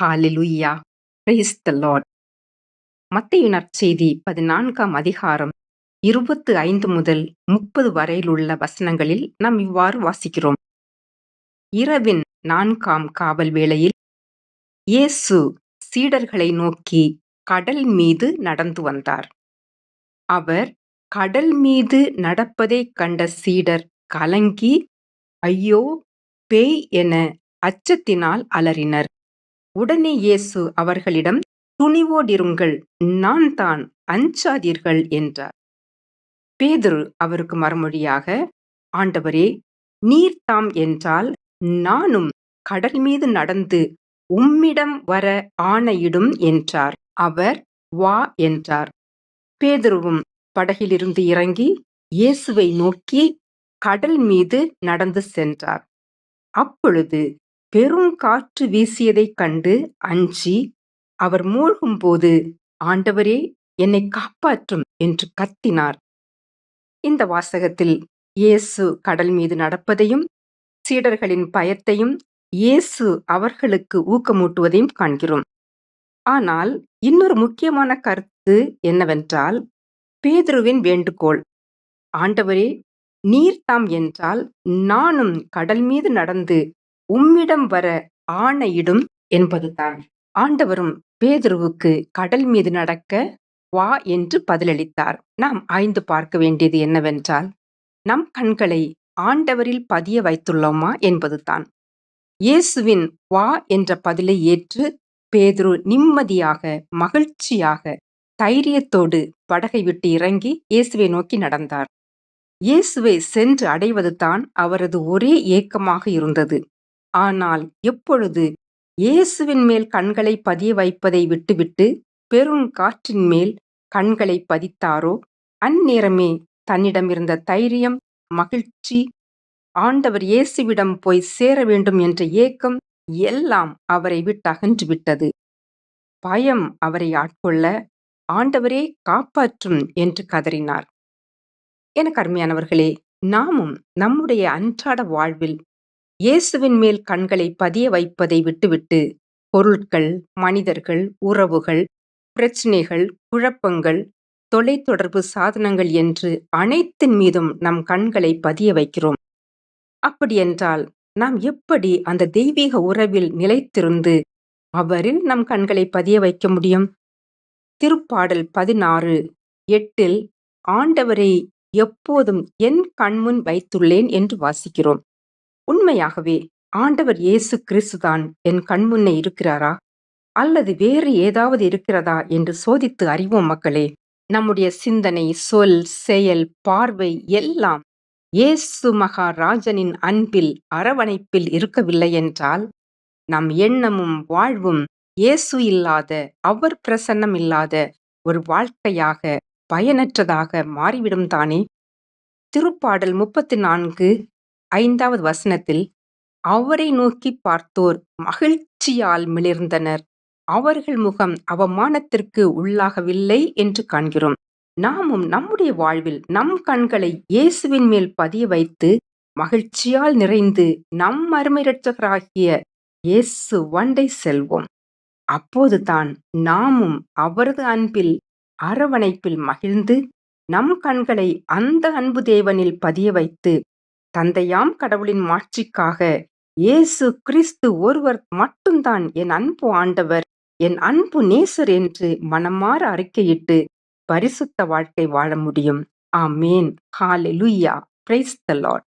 Hallelujah price the Lord மத்தேயு நற்செய்தி பதினான்காம் அதிகாரம் இருபத்து ஐந்து முதல் முப்பது வரையிலுள்ள வசனங்களில் நாம் இவ்வாறு வாசிக்கிறோம். இரவின் நான்காம் காவல் வேளையில் இயேசு சீடர்களை நோக்கி கடல் மீது நடந்து வந்தார். அவர் கடல் மீது நடப்பதைக் கண்ட சீடர் கலங்கி ஐயோ பேய் என அச்சத்தினால் அலறினர். உடனே இயேசு அவர்களிடம் துணிவோடிருங்கள் நான் தான் அஞ்சாதீர்கள் என்றார். பேதுரு அவருக்கு மறுமொழியாக ஆண்டவரே நீர் தாம் என்றால் நானும் கடல் மீது நடந்து உம்மிடம் வர ஆணையிடும் என்றார். அவர் வா என்றார். பேதுருவும் படகிலிருந்து இறங்கி இயேசுவை நோக்கி கடல் மீது நடந்து சென்றார். அப்பொழுது பெருங்காற்று வீசியதைக் கண்டு அஞ்சி அவர் மூழ்கும்போது ஆண்டவரே என்னை காப்பாற்றும் என்று கத்தினார். இந்த வாசகத்தில் இயேசு கடல் மீது நடப்பதையும் சீடர்களின் பயத்தையும் இயேசு அவர்களுக்கு ஊக்கமூட்டுவதையும் காண்கிறோம். ஆனால் இன்னொரு முக்கியமான கருத்து என்னவென்றால் பேதுருவின் வேண்டுகோள். ஆண்டவரே நீர் தாம் என்றால் நானும் கடல் மீது நடந்து உம்மிடம் வர ஆணையிடும் என்பதுதான். ஆண்டவரும் பேதுருவுக்கு கடல் மீது நடக்க வா என்று பதிலளித்தார். நாம் ஆய்ந்து பார்க்க வேண்டியது என்னவென்றால் நம் கண்களை ஆண்டவரில் பதிய வைத்துள்ளோமா என்பதுதான். இயேசுவின் வா என்ற பதிலை ஏற்று பேதுரு நிம்மதியாக மகிழ்ச்சியாக தைரியத்தோடு படகை விட்டு இறங்கி இயேசுவை நோக்கி நடந்தார். இயேசுவை சென்று அடைவதுதான் அவரது ஒரே ஏக்கமாக இருந்தது. ஆனால் எப்பொழுது இயேசுவின் மேல் கண்களை பதிய வைப்பதை விட்டுவிட்டு பெரும் காற்றின் மேல் கண்களை பதித்தாரோ? அந்நேரமே தன்னிடமிருந்த தைரியம் மகிழ்ச்சி ஆண்டவர் இயேசுவிடம் போய் சேர வேண்டும் என்ற ஏக்கம் எல்லாம் அவரை விட்டு அகன்று விட்டது. பயம் அவரை ஆட்கொள்ள ஆண்டவரே காப்பாற்றும் என்று கதறினார். என கருமையானவர்களே நாமும் நம்முடைய அன்றாட வாழ்வில் இயேசுவின் மேல் கண்களை பதிய வைப்பதை விட்டுவிட்டு பொருட்கள் மனிதர்கள் உறவுகள் பிரச்சினைகள் குழப்பங்கள் தொலைத்தொடர்பு சாதனங்கள் என்று அனைத்தின் மீதும் நம் கண்களை பதிய வைக்கிறோம். அப்படியென்றால் நாம் எப்படி அந்த தெய்வீக உறவில் நிலைத்திருந்து அவரில் நம் கண்களை பதிய வைக்க முடியும்? திருப்பாடல் பதினாறு எட்டில் ஆண்டவரை எப்போதும் என் கண்முன் வைத்துள்ளேன் என்று வாசிக்கிறோம். உண்மையாகவே ஆண்டவர் இயேசு கிறிஸ்துதான் என் கண்முன்னே இருக்கிறாரா? அல்லது வேறு ஏதாவது இருக்கிறதா என்று சோதித்து அறிவோம் மக்களே. நம்முடைய சிந்தனை சொல் செயல் பார்வை எல்லாம் இயேசு மகாராஜனின் அன்பில் அரவணைப்பில் இருக்கவில்லை என்றால் நம் எண்ணமும் வாழ்வும் இயேசு இல்லாத அவர் பிரசன்னம் இல்லாத ஒரு வாழ்க்கையாக பயனற்றதாக மாறிவிடும் தானே? திருப்பாடல் முப்பத்தி நான்கு ஐந்தாவது வசனத்தில் அவரை நோக்கி பார்த்தோர் மகிழ்ச்சியால் மிளிர்ந்தனர். அவர்கள் முகம் அவமானத்திற்கு உள்ளாகவில்லை என்று காண்கிறோம். நாமும் நம்முடைய வாழ்வில் நம் கண்களை இயேசுவின் மேல் பதிய வைத்து மகிழ்ச்சியால் நிறைந்து நம் அருமை இரட்சகராகிய இயேசு வண்டை செல்வோம். அப்போதுதான் நாமும் அவரது அன்பில் அரவணைப்பில் மகிழ்ந்து நம் கண்களை அந்த அன்பு தேவனில் பதிய வைத்து தந்தையாம் கடவுளின் மாட்சிக்காக. இயேசு கிறிஸ்து ஒருவர் மட்டும்தான் என் அன்பு ஆண்டவர் என் அன்பு நேசர் என்று மனமாற அறிக்கையிட்டு பரிசுத்த வாழ்க்கை வாழ முடியும். Amen. Hallelujah praise the Lord